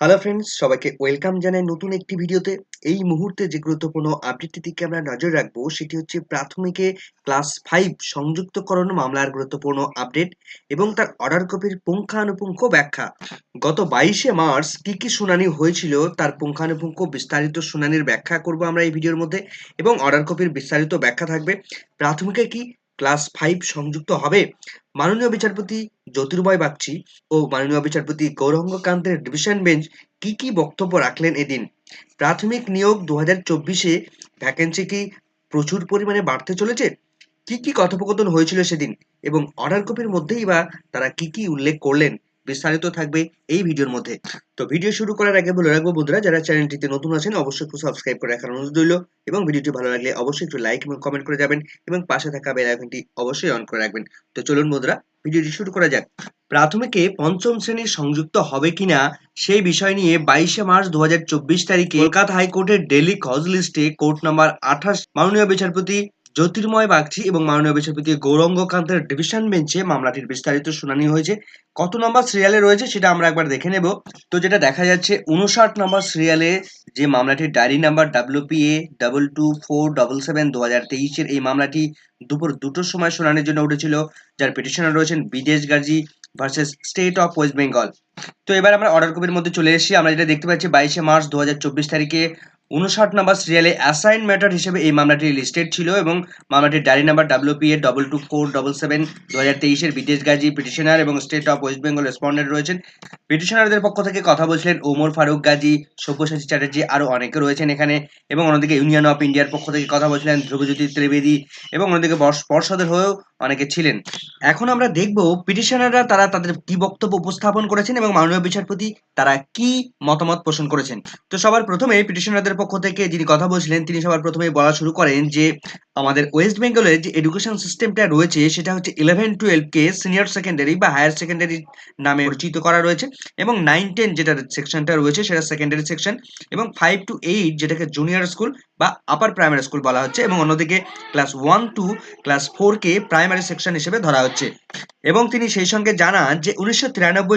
Hello friends সবাইকে welcome জানাই নতুন একটি ভিডিওতে এই মুহূর্তে যে গুরুত্বপূর্ণ আপডেটটির দিকে আমরা নজর রাখব, সেটি হচ্ছে প্রাথমিকে ক্লাস ফাইভ সংযুক্তকরণ মামলার গুরুত্বপূর্ণ আপডেট এবং তার অর্ডার কপির পুঙ্খানুপুঙ্খ ব্যাখ্যা। গত বাইশে মার্চ কি কি শুনানি হয়েছিল, তার পুঙ্খানুপুঙ্খ বিস্তারিত শুনানির ব্যাখ্যা করব আমরা এই ভিডিওর মধ্যে এবং অর্ডার কপির বিস্তারিত ব্যাখ্যা থাকবে। প্রাথমিকে কি ক্লাস ফাইভ সংযুক্ত হবে। মাননীয় বিচারপতি জ্যোতির্ময় বাগচি ও মাননীয় বিচারপতি গৌরঙ্গকান্তের ডিভিশন বেঞ্চ কি কি বক্তব্য রাখলেন এদিন? প্রাথমিক নিয়োগ দু হাজার চব্বিশে ভ্যাকেন্সি কি প্রচুর পরিমাণে বাড়তে চলেছে? কি কি কথোপকথন হয়েছিল সেদিন? এবং অর্ডার কপির মধ্যেই বা তারা কি কি উল্লেখ করলেন? বিস্তারিত থাকবে এই ভিডিওর মধ্যে। তো ভিডিও শুরু করার আগে বলে রাখব বন্ধুরা, যারা চ্যানেলটিতে নতুন আছেন, অবশ্যই একটু সাবস্ক্রাইব করে রাখার অনুরোধ রইল এবং ভিডিওটি ভালো লাগলে অবশ্যই একটু লাইক এবং কমেন্ট করে যাবেন এবং পাশে থাকা বেল আইকনটি অবশ্যই অন করে রাখবেন। তো চলুন বন্ধুরা, ভিডিওটি শুরু করা যাক। প্রাথমিকে পঞ্চম শ্রেণির সংযুক্ত হবে কিনা সেই বিষয় নিয়ে বাইশে মার্চ দু হাজার চব্বিশ তারিখে কলকাতা হাইকোর্টের ডেলি কজ লিস্টে কোর্ট নাম্বার আঠাশ মাননীয় বিচারপতি জ্যোতির্ময় বাগচি এবং মাননীয় বিচারপতি গৌরঙ্গ কান্তের ডিভিশন বেঞ্চে মামলাটির বিস্তারিত শুনানি হয়েছে। কত নম্বর সিরিয়ালে রয়েছে সেটা আমরা একবার দেখে নেব। তো যেটা দেখা যাচ্ছে, উনষাট নম্বর সিরিয়ালে যে মামলাটির diary number WPA double two four double seven দু হাজার তেইশের এই মামলাটি দুপুর দুটোর সময় শুনানির জন্য উঠেছিল, যার পিটিশনার রয়েছেন Bidesh Gazi versus state of West Bengal তো এবার আমরা অর্ডার কপির মধ্যে চলে এসেছি। আমরা যেটা দেখতে পাচ্ছি, বাইশে মার্চ দু হাজার চব্বিশ তারিখে উনষাট নম্বর সিরিয়ালে অ্যাসাইন ম্যাটার হিসেবে এই মামলাটি লিস্টেড ছিল এবং মামলাটির diary number WPA double two four double seven দু হাজার তেইশের বিদেশ গাজী পিটিশনার এবং state of West Bengal respondent রয়েছেন। পিটিশনারদের পক্ষ থেকে কথা বলছিলেন ওমর ফারুক গাজী, সব্যসাচী চ্যাটার্জি আরও অনেকে রয়েছেন এখানে এবং অন্যদিকে ইউনিয়ন অফ ইন্ডিয়ার পক্ষ থেকে কথা বলছিলেন ধ্রুবজ্যোতি ত্রিবেদী এবং অন্যদিকে পর্ষদের হয়েও অনেকে ছিলেন। এখন আমরা দেখব পিটিশনাররা তারা তাদের কি বক্তব্য উপস্থাপন করেছেন এবং মাননীয় বিচারপতি তারা কি মতামত পোষণ করেছেন। তো সবার প্রথমে পিটিশনারদের পক্ষ থেকে যিনি কথা বলছিলেন, তিনি সবার প্রথমে বলা শুরু করেন যে আমাদের ওয়েস্ট বেঙ্গলের যে এডুকেশন সিস্টেমটা রয়েছে, সেটা হচ্ছে ইলেভেন টুয়েলভকে সিনিয়র সেকেন্ডারি বা হায়ার সেকেন্ডারি নামে পরিচিত করা রয়েছে এবং নাইন টেন যেটা সেকশনটা রয়েছে সেটা সেকেন্ডারি সেকশন এবং ফাইভ টু এইট যেটাকে জুনিয়র স্কুল বা আপার প্রাইমারি স্কুল বলা হচ্ছে এবং অন্যদিকে ক্লাস ওয়ান টু ক্লাস ফোরকে প্রাইমারি সেকশন হিসেবে ধরা হচ্ছে। এবং তিনি সেই সঙ্গে জানান যে, উনিশশো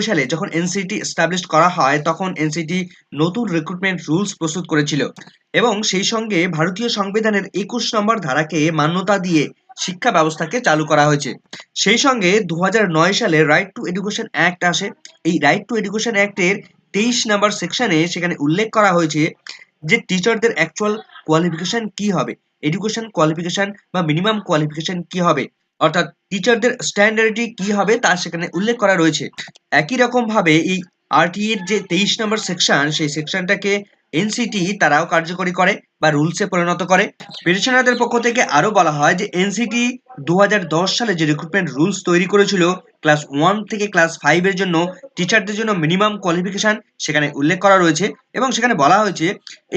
সালে যখন এনসিটি এস্টাবলিশ করা হয়, তখন এনসিটি নতুন রিক্রুটমেন্ট রুলস প্রস্তুত করেছিল। এবং সেই সঙ্গে ভারতীয় সংবিধানের একুশ নম্বর ধারাকে মান্যতা দিয়ে শিক্ষা ব্যবস্থাকে চালু করা হয়েছে। সেই সঙ্গে দু হাজার নয় সালে রাইট টু এডুকেশন অ্যাক্ট আসে। এই রাইট টু এডুকেশন অ্যাক্টের তেইশ নম্বর সেকশনে সেখানে উল্লেখ করা হয়েছে যে টিচারদের অ্যাকচুয়াল কোয়ালিফিকেশন কি হবে? এডুকেশন কোয়ালিফিকেশন বা মিনিমাম কোয়ালিফিকেশন কি হবে? অর্থাৎ টিচারদের স্ট্যান্ডার্ডটি কি হবে তা সেখানে উল্লেখ করা রয়েছে। একই রকম ভাবে এই আরটি এর যে তেইশ নম্বর সেকশন সেই সেকশনটাকে এনসিটি তারাও কার্যকরী করে। বা রুলসে পরিণত করে। পিটিশনারদের পক্ষ থেকে আরও বলা হয় যে এনসিটি দু হাজার দশ সালে যে রিক্রুটমেন্ট রুলস তৈরি করেছিল ক্লাস ওয়ান থেকে ক্লাস ফাইভের জন্য টিচারদের জন্য মিনিমাম কোয়ালিফিকেশন সেখানে উল্লেখ করা রয়েছে এবং সেখানে বলা হয়েছে,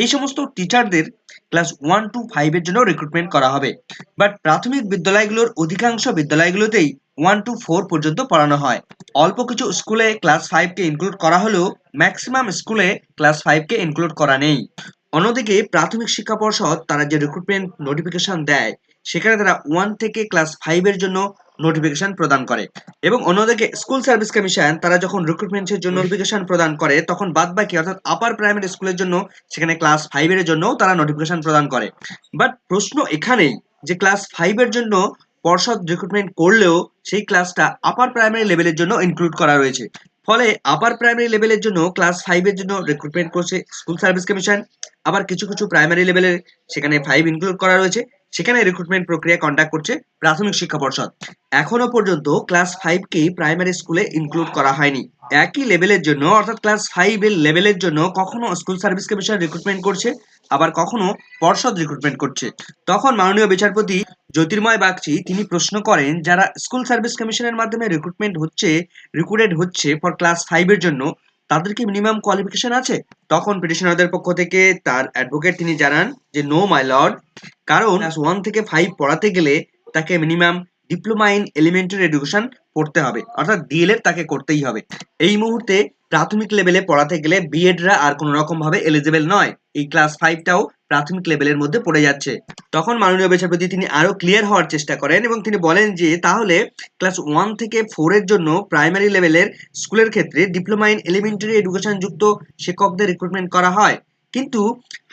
এই সমস্ত টিচারদের ক্লাস ওয়ান টু ফাইভের জন্য রিক্রুটমেন্ট করা হবে। বাট প্রাথমিক বিদ্যালয়গুলোর অধিকাংশ বিদ্যালয়গুলোতেই ওয়ান টু ফোর পর্যন্ত পড়ানো হয়। অল্প কিছু স্কুলে ক্লাস ফাইভকে ইনক্লুড করা হলেও ম্যাক্সিমাম স্কুলে ক্লাস ফাইভকে ইনক্লুড করা নেই। অন্যদিকে প্রাথমিক শিক্ষা পর্ষদ তারা যে রিক্রুটমেন্ট নোটিফিকেশন দেয়, সেখানে তারা ওয়ান থেকে ক্লাস ফাইভের জন্য নোটিফিকেশন প্রদান করে। এবং অন্যদিকে স্কুল সার্ভিস কমিশন তারা যখন রিক্রুটমেন্টের জন্য নোটিফিকেশন প্রদান করে, তখন বাদ বাকি অর্থাৎ আপার প্রাইমারি স্কুলের জন্য, সেখানে ক্লাস ফাইভের জন্য তারা নোটিফিকেশন প্রদান করে। বাট প্রশ্ন এখানেই যে ক্লাস ফাইভের জন্য পর্ষদ রিক্রুটমেন্ট করলেও সেই ক্লাসটা আপার প্রাইমারি লেভেলের জন্য ইনক্লুড করা রয়েছে। ফলে আপার প্রাইমারি লেভেলের জন্য ক্লাস ফাইভের জন্য রিক্রুটমেন্ট করছে স্কুল সার্ভিস কমিশন আবার কিছু কিছু প্রাইমারি লেভেলের সেখানে ফাইভ ইনক্লুড করা রয়েছে। সেখানে রিক্রুটমেন্ট প্রক্রিয়া কন্ডাক্ট করছে প্রাথমিক শিক্ষা পর্ষদ। এখনও পর্যন্ত ক্লাস ফাইভকে প্রাইমারি স্কুলে ইনক্লুড করা হয়নি। একই লেভেলের জন্য, অর্থাৎ ক্লাস ফাইভ এর লেভেলের জন্য কখনো স্কুল সার্ভিস কমিশন রিক্রুটমেন্ট করছে, আবার কখনো পর্ষদ রিক্রুটমেন্ট করছে। তখন মাননীয় বিচারপতি জ্যোতির্ময় বাগচি তিনি প্রশ্ন করেন, যারা স্কুল সার্ভিস কমিশনের মাধ্যমে রিক্রুটমেন্ট হচ্ছে রিক্রুটেড হচ্ছে ফর ক্লাস ফাইভের জন্য তাদের কি মিনিমাম কোয়ালিফিকেশন আছে? তখন পিটিশনারদের পক্ষ থেকে তার অ্যাডভোকেট তিনি জানান যে নো মাই লর্ড কারণ ক্লাস ওয়ান থেকে ফাইভ পড়াতে গেলে তাকে minimum diploma in elementary education পড়তে হবে। অর্থাৎ ডিএলএড তাকে করতেই হবে। এই মুহূর্তে প্রাথমিক লেভেলে পড়াতে গেলে বিএডরা আর কোনো রকম ভাবে এলিজিবল নয়। এই ক্লাস ফাইভটাও প্রাথমিক লেভেলের মধ্যে পড়ে যাচ্ছে। তখন মাননীয় বিচারপতি তিনি আরও ক্লিয়ার হওয়ার চেষ্টা করেন এবং তিনি বলেন যে, তাহলে ক্লাস ওয়ান থেকে ফোরের জন্য প্রাইমারি লেভেলের স্কুলের ক্ষেত্রে ডিপ্লোমা ইন এলিমেন্টারি এডুকেশন যুক্ত শিক্ষকদের রিক্রুটমেন্ট করা হয়। কিন্তু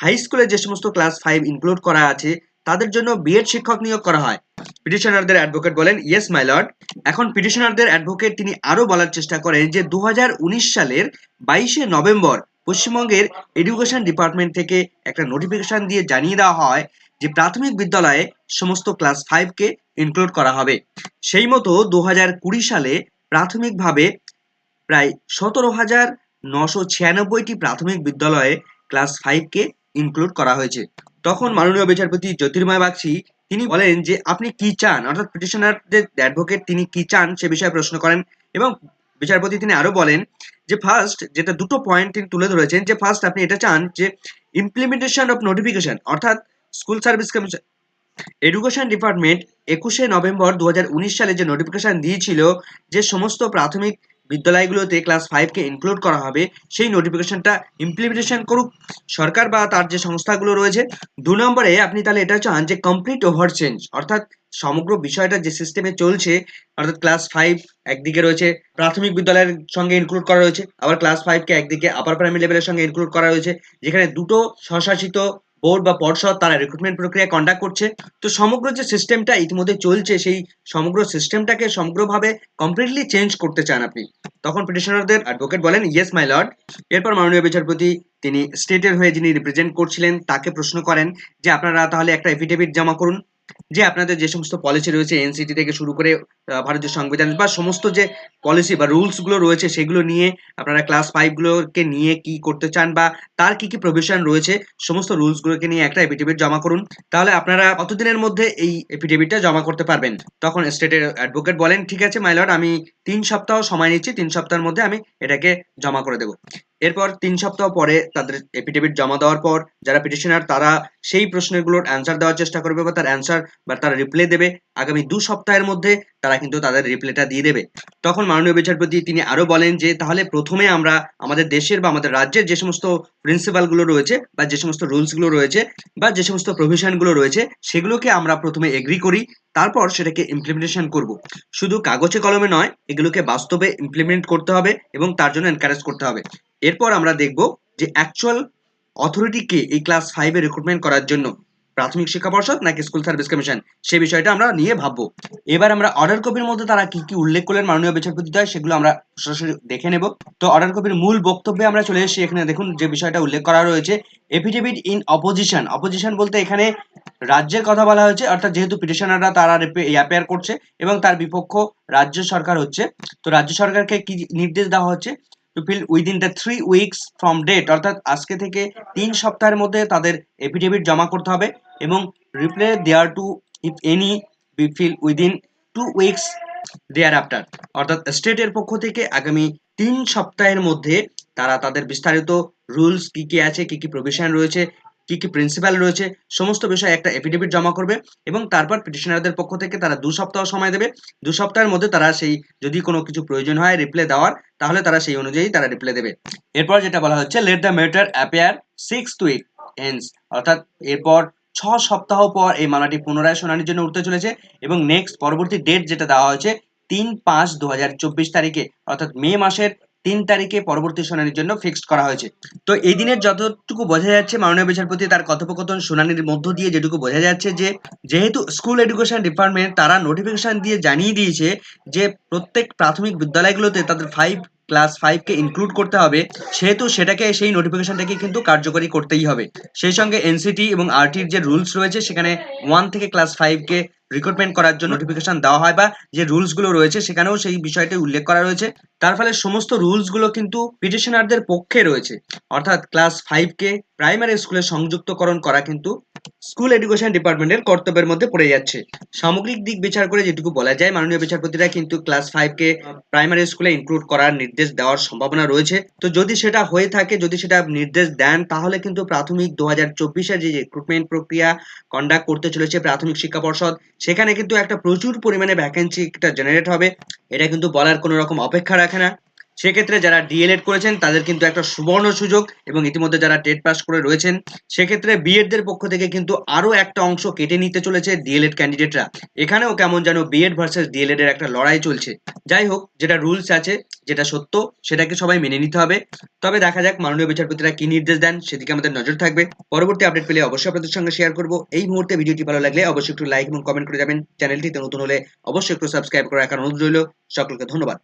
হাই স্কুলে যে সমস্ত ক্লাস ফাইভ ইনক্লুড করা আছে তাদের জন্য বিএড শিক্ষক নিয়োগ করা হয়। পিটিশনারদের অ্যাডভোকেট বলেন ইয়েস মাই লর্ড এখন পিটিশনারদের অ্যাডভোকেট তিনি আরও বলার চেষ্টা করেন যে, দুহাজার উনিশ সালের বাইশে নভেম্বর পশ্চিমবঙ্গের এডুকেশন ডিপার্টমেন্ট থেকে একটা নোটিফিকেশন দিয়ে জানিয়ে দেওয়া হয় যে, প্রাথমিক বিদ্যালয়ে সমস্ত ক্লাস ফাইভকে ইনক্লুড করা হবে। সেই মতো দু সালে প্রাথমিকভাবে প্রায় সতেরো হাজার নশো ছিয়ানব্বইটি প্রাথমিক বিদ্যালয়ে ক্লাস ফাইভকে ইনক্লুড করা হয়েছে। তখন মাননীয় বিচারপতি জ্যোতির্ময় বাগচি তিনি বলেন যে, আপনি কি চান? অর্থাৎ পিটিশনারদের অ্যাডভোকেট তিনি কি চান সে বিষয়ে প্রশ্ন করেন এবং বিচারপতি তিনি আরও বলেন যে ফার্স্ট যেটা দুটো পয়েন্ট তিনি তুলে ধরেছেন যে ফার্স্ট আপনি এটা চান যে ইমপ্লিমেন্টেশন অফ নোটিফিকেশন অর্থাৎ school service commission education department একুশে নভেম্বর দু হাজার উনিশ সালে যে নোটিফিকেশন দিয়েছিল যে, সমস্ত প্রাথমিক বিদ্যালয়গুলোতে ক্লাস ফাইভকে ইনক্লুড করা হবে, সেই নোটিফিকেশনটা ইমপ্লিমেন্টেশন করুক সরকার বা তার যে সংস্থাগুলো রয়েছে। দু নম্বরে আপনি তাহলে এটা চান যে কমপ্লিট ওভার চেঞ্জ অর্থাৎ সমগ্র বিষয়টা যে সিস্টেমে চলছে, অর্থাৎ ক্লাস ফাইভ একদিকে রয়েছে, প্রাথমিক বিদ্যালয়ের সঙ্গে ইনক্লুড করা রয়েছে, আবার ক্লাস ফাইভকে একদিকে আপার প্রাইমারি লেভেলের সঙ্গে ইনক্লুড করা রয়েছে, যেখানে দুটো স্বশাসিত বোর্ড বা পর্ষদ তারা রিক্রুটমেন্ট প্রক্রিয়া কন্ডাক্ট করছে। তো সমগ্র যে সিস্টেমটা ইতিমধ্যে চলছে, সেই সমগ্র সিস্টেমটাকে সমগ্রভাবে কমপ্লিটলি চেঞ্জ করতে চান আপনি। তখন পিটিশনারদের অ্যাডভোকেট বলেন ইয়েস মাই লর্ড এরপর মাননীয় বিচারপতি তিনি স্টেটের হয়ে যিনি রিপ্রেজেন্ট করছিলেন, তাকে প্রশ্ন করেন যে, আপনারা তাহলে একটা এফিডেভিট জমা করুন, যে আপনাদের যে সমস্ত পলিসি রয়েছে এনসিটি থেকে শুরু করে ভারতীয় সংবিধান বা সমস্ত যে পলিসি বা রুলসগুলো রয়েছে সেগুলো নিয়ে আপনারা ক্লাস ফাইভ গুলোকে নিয়ে কি করতে চান বা তার কি কি প্রভিশন রয়েছে, সমস্ত রুলস গুলোকে নিয়ে একটা এফিডেভিট জমা করুন। তাহলে আপনারা কতদিনের মধ্যে এই এফিডেভিটটা জমা করতে পারবেন? তখন স্টেটের অ্যাডভোকেট বলেন, ঠিক আছে মাইলর আমি তিন সপ্তাহ সময় নিচ্ছি, তিন সপ্তাহের মধ্যে আমি এটাকে জমা করে দেবো। এরপর তিন সপ্তাহ পরে তাদের এফিডেভিট জমা দেওয়ার পর যারা পিটিশনার তারা সেই প্রশ্নগুলোর অ্যান্সার দেওয়ার চেষ্টা করবে বা তার অ্যান্সার বা তারা রিপ্লাই দেবে। আগামী দু সপ্তাহের মধ্যে তারা কিন্তু তাদের রিপ্লাইটা দিয়ে দেবে। তখন মাননীয় বিচারপতি তিনি আরও বলেন যে, তাহলে প্রথমে আমরা আমাদের দেশের বা আমাদের রাজ্যের যে সমস্ত প্রিন্সিপালগুলো রয়েছে বা যে সমস্ত রুলসগুলো রয়েছে বা যে সমস্ত প্রভিশনগুলো রয়েছে, সেগুলোকে আমরা প্রথমে এগ্রি করি, তারপর সেটাকে ইমপ্লিমেন্টেশন করব। শুধু কাগজে কলমে নয়, এগুলোকে বাস্তবে ইমপ্লিমেন্ট করতে হবে এবং তার জন্য এনকারেজ করতে হবে। এরপর আমরা দেখব যে অ্যাকচুয়াল অথরিটিকে এই ক্লাস ফাইভে রিক্রুটমেন্ট করার জন্য প্রাথমিক শিক্ষা পর্ষদ নাকি স্কুল সার্ভিস কমিশন সেই বিষয়টা আমরা নিয়ে ভাববো। এবার আমরা অর্ডার কপির মধ্যে তারা কি কি উল্লেখ করলেন, মাননীয় বিচারপতি দ্বয় সেগুলো আমরা সরাসরি দেখে নেব। তো অর্ডার কপির মূল বক্তব্যে আমরা চলে এসেছি। এখানে দেখুন যে বিষয়টা উল্লেখ করা রয়েছে। এফিডেভিট ইন অপোজিশন অপোজিশন বলতে এখানে রাজ্যের কথা বলা হয়েছে, অর্থাৎ যেহেতু পিটিশনাররা তারা অ্যাপেয়ার করছে এবং তার বিপক্ষ রাজ্য সরকার হচ্ছে। তো রাজ্য সরকারকে কি নির্দেশ দেওয়া হচ্ছে? To file within the three weeks from date অর্থাৎ আজকে থেকে তিন সপ্তাহের মধ্যে তাদের এফিডেভিট জমা করতে হবে এবং reply thereto if any be file within two weeks thereafter অর্থাৎ স্টেটের পক্ষ থেকে আগামী তিন সপ্তাহের মধ্যে তারা তাদের বিস্তারিত রুলস কি কি আছে, কি কি প্রভিশন রয়েছে কি কি প্রিন্সিপাল রয়েছে, সমস্ত বিষয়ে একটা এফিডেভিট জমা করবে এবং তারপর পিটিশনারদের পক্ষ থেকে তারা দু সপ্তাহ সময় দেবে। দু সপ্তাহের মধ্যে তারা সেই যদি কোনো কিছু প্রয়োজন হয় রিপ্লে দেওয়ার, তাহলে তারা সেই অনুযায়ী তারা রিপ্লে দেবে। এরপর যেটা বলা হচ্ছে let the matter appear six week hence অর্থাৎ এরপর ছ সপ্তাহ পর এই মামলাটি পুনরায় শুনানির জন্য উঠতে চলেছে এবং নেক্সট পরবর্তী ডেট যেটা দেওয়া হয়েছে, তিন পাঁচ দু তারিখে। অর্থাৎ মে মাসের তিন তারিখে পরবর্তী শুনানির জন্য ফিক্সড করা হয়েছে। তো এই দিনের যতটুকু বোঝা যাচ্ছে, মাননীয় বিচারপতি তার কথোপকথন শুনানির মধ্য দিয়ে যেটুকু বোঝা যাচ্ছে যে, যেহেতু স্কুল এডুকেশন ডিপার্টমেন্ট তারা নোটিফিকেশন দিয়ে জানিয়ে দিয়েছে যে, প্রত্যেক প্রাথমিক বিদ্যালয়গুলোতে তাদের ফাইভ ক্লাস ফাইভকে ইনক্লুড করতে হবে, সেহেতু সেটাকে সেই নোটিফিকেশনটাকে কিন্তু কার্যকরী করতেই হবে। সেই সঙ্গে এনসিটি এবং আরটির যে রুলস রয়েছে, সেখানে ওয়ান থেকে ক্লাস ফাইভকে রিক্রুটমেন্ট করার জন্য নোটিফিকেশন দেওয়া হয় বা যে রুলসগুলো রয়েছে, সেখানেও সেই বিষয়টি উল্লেখ করা রয়েছে। তার ফলে সমস্ত রুলসগুলো কিন্তু পিটিশনারদের পক্ষে রয়েছে। অর্থাৎ ক্লাস ফাইভকে প্রাইমারি স্কুলে সংযুক্তকরণ করা কিন্তু স্কুল এডুকেশন ডিপার্টমেন্টের কর্তব্যের মধ্যে পড়ে যাচ্ছে। সামগ্রিক দিক বিচার করে যেটুকু বলা যায়, মাননীয় বিচারপতিরা কিন্তু ক্লাস ফাইভকে প্রাইমারি স্কুলে ইনক্লুড করার নির্দেশ দেওয়ার সম্ভাবনা রয়েছে। তো যদি সেটা হয়ে থাকে, যদি সেটা নির্দেশ দেন, তাহলে কিন্তু প্রাথমিক দু হাজার চব্বিশে যে রিক্রুটমেন্ট প্রক্রিয়া কন্ডাক্ট করতে চলেছে প্রাথমিক শিক্ষা পর্ষদ, সেখানে কিন্তু একটা প্রচুর পরিমাণে ভ্যাকেন্সি একটা জেনারেট হবে। এটা কিন্তু বলার কোনো রকম অপেক্ষা রাখে না। সেক্ষেত্রে যারা ডিএলএড করেছেন, তাদের কিন্তু একটা সুবর্ণ সুযোগ এবং ইতিমধ্যে যারা টেট পাস করে রয়েছেন, সেক্ষেত্রে বিএডদের পক্ষ থেকে কিন্তু আরও একটা অংশ কেটে নিতে চলেছে ডিএলএড ক্যান্ডিডেটরা এখানেও কেমন যেন বিএড ভার্সেস ডিএলএড এর একটা লড়াই চলছে। যাই হোক, যেটা রুলস আছে, যেটা সত্য, সেটাকে সবাই মেনে নিতে হবে। তবে দেখা যাক মাননীয় বিচারপতিরা কি নির্দেশ দেন, সেদিকে আমাদের নজর থাকবে। পরবর্তী আপডেট পেলে অবশ্যই আপনাদের সঙ্গে শেয়ার করব। এই মুহূর্তে ভিডিওটি ভালো লাগলে অবশ্যই একটু লাইক এবং কমেন্ট করে যাবেন। চ্যানেলটিতে নতুন হলে অবশ্যই একটু সাবস্ক্রাইব করে রাখার অনুরোধ রইল। সকলকে ধন্যবাদ।